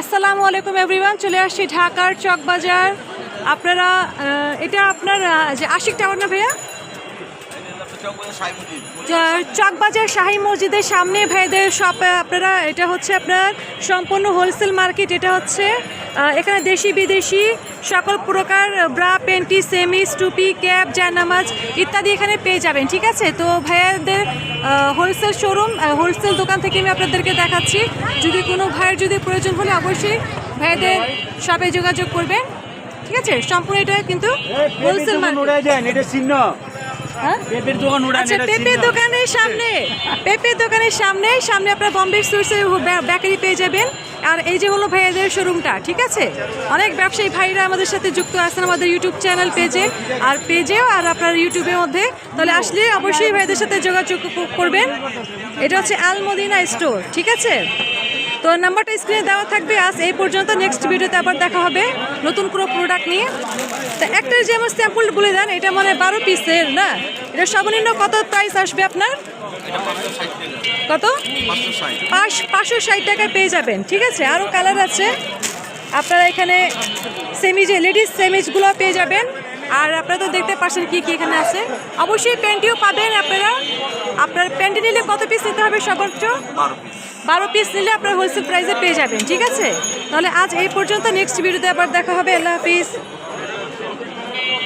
আসসালামু আলাইকুম এভরিওয়ান চলে আসছি ঢাকার চকবাজার। আপনারা এটা আপনার যে আশিক টাওয়ার না ভাইয়া? চকবাজার শাহী মসজিদের সামনে ভাইদের শপ আপনারা এটা হচ্ছে আপনার সম্পূর্ণ হোলসেল মার্কেট এটা হচ্ছে এখানে দেশি বিদেশি সকল প্রকার ব্রা পেন্টি সেমিস টুপি ক্যাপ জায়নামাজ ইত্যাদি এখানে পেয়ে যাবেন ঠিক আছে? তো ভাইয়াদের হোলসেল শোরুম হোলসেল দোকান থেকে আমি আপনাদেরকে দেখাচ্ছি। যদি কোনো ভাইয়ের যদি প্রয়োজন হলে অবশ্যই ভাইয়াদের শপে যোগাযোগ করবেন ঠিক আছে? সম্পূর্ণ এটা কিন্তু হোলসেল মার্কেট। হ্যাঁ? পেঁপের দোকান আচ্ছা পেঁপে দোকানের সামনে পেঁপে দোকানের সামনে সামনে আপনার বম্বে সুইটসের বেকারি পেয়ে যাবেন। আর এই যে হলো ভাইয়াদের শোরুমটা ঠিক আছে? অনেক ব্যবসায়ী ভাইরা আমাদের সাথে যুক্ত আছেন আমাদের ইউটিউব চ্যানেল পেজে আর পেজেও আর আপনার ইউটিউবের মধ্যে। তাহলে আসলে অবশ্যই ভাইদের সাথে যোগাযোগ করবেন। এটা হচ্ছে আলমদিনা স্টোর ঠিক আছে? তো নাম্বারটা স্ক্রিনে দেওয়া থাকবে। আজ এই পর্যন্ত নেক্সট ভিডিওতে আবার দেখা হবে নতুন কোনো প্রোডাক্ট নিয়ে। তা একটা যে আমার স্যাম্পল বলে দেন, এটা মানে বারো পিসের না? এটা সর্বনিম্ন কত প্রাইস আসবে আপনার? কত? পাঁচ, পাঁচশো ষাট টাকায় পেয়ে যাবেন, ঠিক আছে? আরও কালার আছে। আপনারা এখানে সেমিজে লেডিস সেমিজগুলো পেয়ে যাবেন। আর আপনারা তো দেখতে পাচ্ছেন কি কি এখানে আছে। অবশ্যই প্যান্টিও পাবেন আপনারা। আপনার প্যান্টি নিলে কত পিস নিতে হবে সর্বোচ্চ? বারো পিস নিলে আপনার হোলসেল প্রাইসে পেয়ে যাবেন, ঠিক আছে? তাহলে আজ এই পর্যন্ত নেক্সট ভিডিওতে আবার দেখা হবে, আল্লাহ হাফিজ।